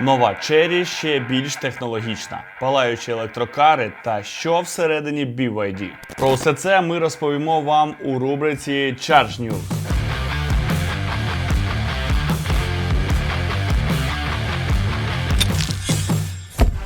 Нова Cherry ще більш технологічна, палаючі електрокари та що всередині BYD. Про все це ми розповімо вам у рубриці Charge News.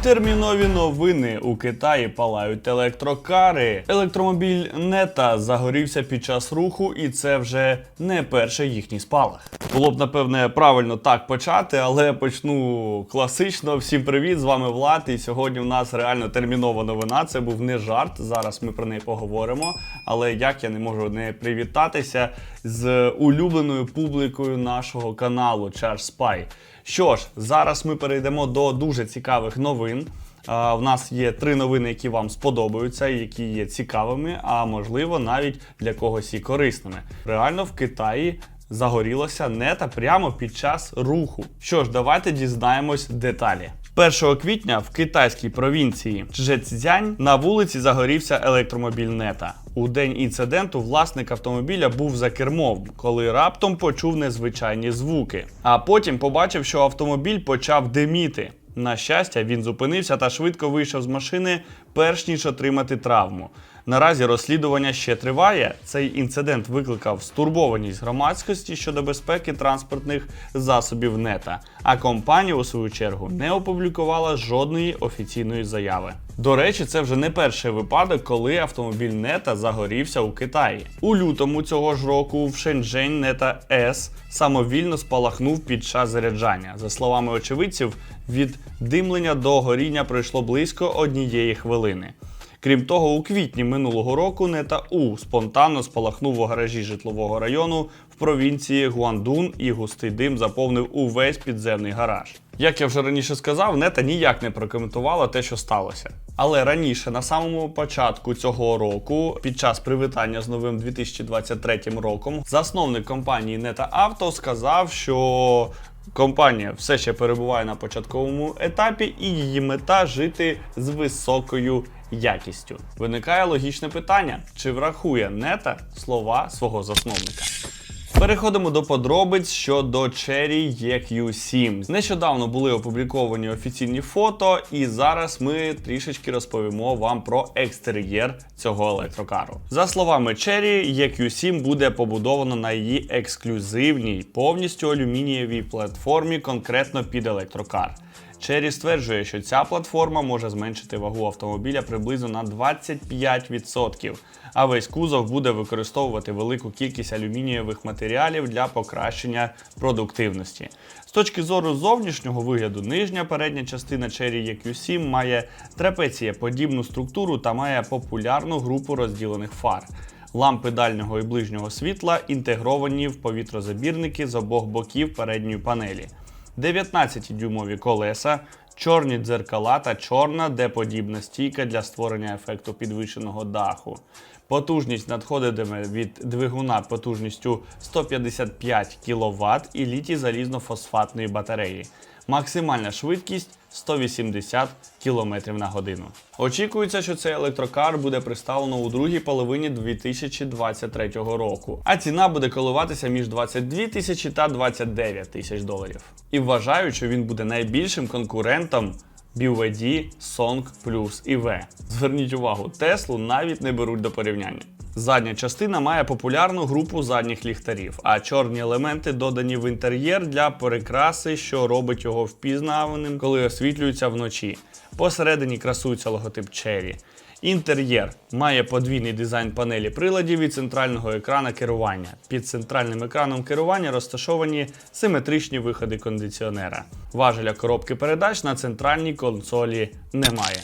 Термінові новини у Китаї палають електрокари. Електромобіль нета загорівся під час руху, і це вже не перший їхній спалах. Було б напевне правильно так почати, але почну класично. Всім привіт! З вами Влад. І сьогодні у нас реально термінова новина. Це був не жарт. Зараз ми про неї поговоримо. Але як я не можу не привітатися з улюбленою публікою нашого каналу Charge Spy. Що ж, зараз ми перейдемо до дуже цікавих новин. В нас є три новини, які вам сподобаються, які є цікавими, а можливо навіть для когось і корисними. Реально в Китаї загорілося нета прямо під час руху. Що ж, давайте дізнаємось деталі. 1 квітня в китайській провінції Чжецзянь на вулиці загорівся електромобіль нета. У день інциденту власник автомобіля був за кермом, коли раптом почув незвичайні звуки. А потім побачив, що автомобіль почав диміти. На щастя, він зупинився та швидко вийшов з машини, перш ніж отримати травму. Наразі розслідування ще триває. Цей інцидент викликав стурбованість громадськості щодо безпеки транспортних засобів нета. А компанія, у свою чергу, не опублікувала жодної офіційної заяви. До речі, це вже не перший випадок, коли автомобіль нета загорівся у Китаї. У лютому цього ж року в Шенчжень нета С самовільно спалахнув під час заряджання. За словами очевидців, від димлення до горіння пройшло близько однієї хвилини. Крім того, у квітні минулого року Нета У спонтанно спалахнув у гаражі житлового району в провінції Гуандун і густий дим заповнив увесь підземний гараж. Як я вже раніше сказав, нета ніяк не прокоментувала те, що сталося. Але раніше, на самому початку цього року, під час привітання з новим 2023 роком, засновник компанії Нета Авто сказав, що Компанія все ще перебуває на початковому етапі, і її мета жити з високою якістю. Виникає логічне питання: чи врахує нета слова свого засновника? Переходимо до подробиць щодо Cherry EQ7. Нещодавно були опубліковані офіційні фото, і зараз ми трішечки розповімо вам про екстер'єр цього електрокару. За словами Cherry, EQ7 буде побудовано на її ексклюзивній, повністю алюмінієвій платформі, конкретно під електрокар. Cherry стверджує, що ця платформа може зменшити вагу автомобіля приблизно на 25%, а весь кузов буде використовувати велику кількість алюмінієвих матеріалів для покращення продуктивності. З точки зору зовнішнього вигляду, нижня передня частина Cherry EQ7 має трапецієподібну структуру та має популярну групу розділених фар. Лампи дальнього і ближнього світла інтегровані в повітрозабірники з обох боків передньої панелі. 19-дюймові колеса, чорні дзеркала та чорна деподібна стійка для створення ефекту підвищеного даху. Потужність надходитиме від двигуна потужністю 155 кВт і літій залізно-фосфатної батареї. Максимальна швидкість 180 км на годину. Очікується, що цей електрокар буде представлено у другій половині 2023 року, а ціна буде коливатися між 22 тисячі та 29 тисяч доларів. І вважаю, що він буде найбільшим конкурентом BYD Song Plus EV. Зверніть увагу, Теслу навіть не беруть до порівняння. Задня частина має популярну групу задніх ліхтарів, а чорні елементи додані в інтер'єр для перекраси, що робить його впізнаваним, коли освітлюється вночі. Посередині красується логотип Cherry. Інтер'єр має подвійний дизайн панелі приладів і центрального екрана керування. Під центральним екраном керування розташовані симетричні виходи кондиціонера. Важеля коробки передач на центральній консолі немає.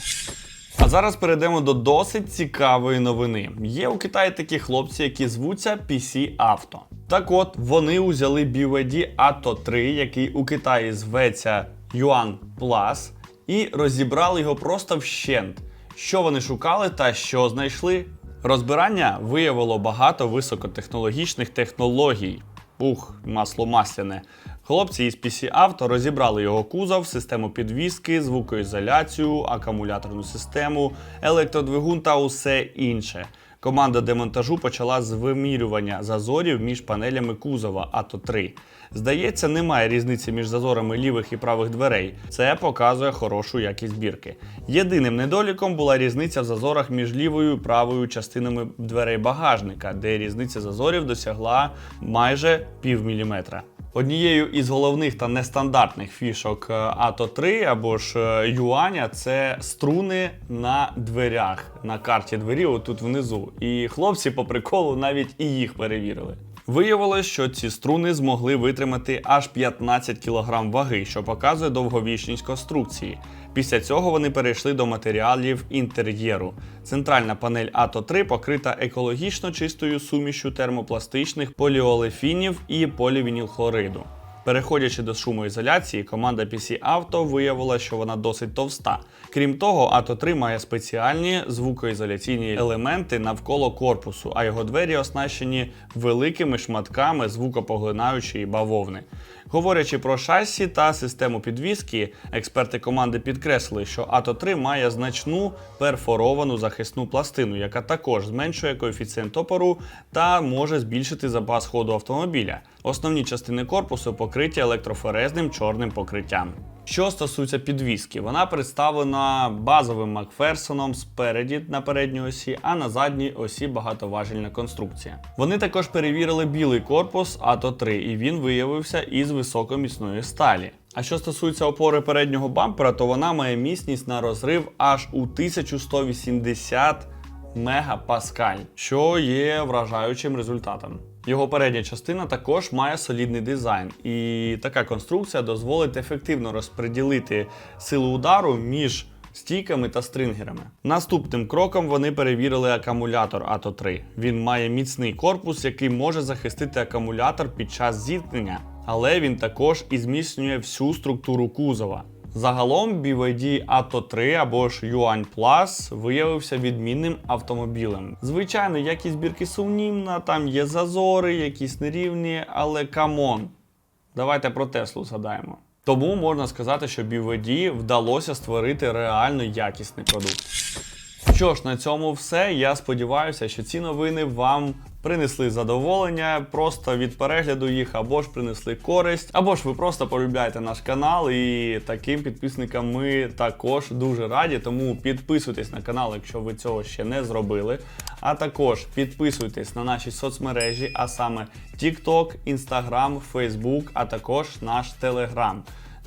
А зараз перейдемо до досить цікавої новини. Є у Китаї такі хлопці, які звуться PC Auto. Так от, вони узяли BYD Atto 3, який у Китаї зветься Yuan Plus, і розібрали його просто вщент. Що вони шукали та що знайшли? Розбирання виявило багато високотехнологічних технологій. Ух, масло масляне. Хлопці із PC Auto розібрали його кузов, систему підвіски, звукоізоляцію, акумуляторну систему, електродвигун та усе інше. Команда демонтажу почала з вимірювання зазорів між панелями кузова АТО 3. Здається, немає різниці між зазорами лівих і правих дверей. Це показує хорошу якість збірки. Єдиним недоліком була різниця в зазорах між лівою і правою частинами дверей багажника, де різниця зазорів досягла майже пів міліметра. Однією із головних та нестандартних фішок е, АТО 3 або ж е, Юаня це струни на дверях на карті двері, отут внизу. І хлопці по приколу навіть і їх перевірили. Виявилось, що ці струни змогли витримати аж 15 кг ваги, що показує довговічність конструкції. Після цього вони перейшли до матеріалів інтер'єру. Центральна панель АТО 3 покрита екологічно чистою сумішю термопластичних поліолефінів і полівінілхлориду. Переходячи до шумоізоляції, команда PC Auto виявила, що вона досить товста. Крім того, АТО 3 має спеціальні звукоізоляційні елементи навколо корпусу, а його двері оснащені великими шматками звукопоглинаючої бавовни. Говорячи про шасі та систему підвіски, експерти команди підкреслили, що АТО 3 має значну перфоровану захисну пластину, яка також зменшує коефіцієнт опору та може збільшити запас ходу автомобіля. Основні частини корпусу покриті електрофорезним чорним покриттям. Що стосується підвіски, вона представлена базовим Макферсоном спереді на передній осі, а на задній осі багатоважільна конструкція. Вони також перевірили білий корпус АТО 3, і він виявився із високоміцної сталі. А що стосується опори переднього бампера, то вона має міцність на розрив аж у 1180 мегапаскаль, що є вражаючим результатом. Його передня частина також має солідний дизайн, і така конструкція дозволить ефективно розподілити силу удару між стійками та стрингерами. Наступним кроком вони перевірили акумулятор АТО 3. Він має міцний корпус, який може захистити акумулятор під час зіткнення, але він також і зміцнює всю структуру кузова. Загалом BYD Atto 3 або ж Yuan Plus виявився відмінним автомобілем. Звичайно, якість збірки сумнівна, там є зазори, якісь нерівні, але камон. Давайте про Теслу згадаємо. Тому можна сказати, що BYD вдалося створити реально якісний продукт. Що ж, на цьому все. Я сподіваюся, що ці новини вам принесли задоволення просто від перегляду їх, або ж принесли користь, або ж ви просто полюбляєте наш канал. І таким підписникам ми також дуже раді. Тому підписуйтесь на канал, якщо ви цього ще не зробили. А також підписуйтесь на наші соцмережі, а саме TikTok, Instagram, Facebook, а також наш Telegram,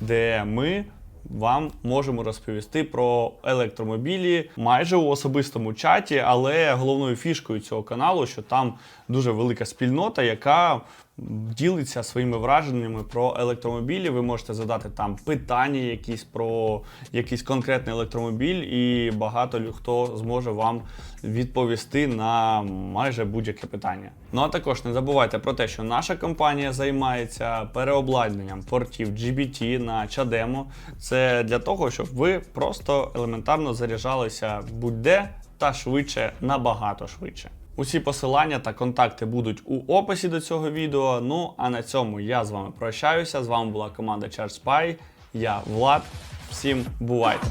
де ми вам можемо розповісти про електромобілі майже у особистому чаті, але головною фішкою цього каналу, що там дуже велика спільнота, яка ділиться своїми враженнями про електромобілі. Ви можете задати там питання якісь про якийсь конкретний електромобіль, і багато хто зможе вам відповісти на майже будь-яке питання. Ну а також не забувайте про те, що наша компанія займається переобладнанням портів GBT на Чадемо. Це для того, щоб ви просто елементарно заряджалися будь-де та швидше, набагато швидше. Усі посилання та контакти будуть у описі до цього відео. Ну а на цьому я з вами прощаюся. З вами була команда ChargeSpy. Я Влад. Всім бувайте!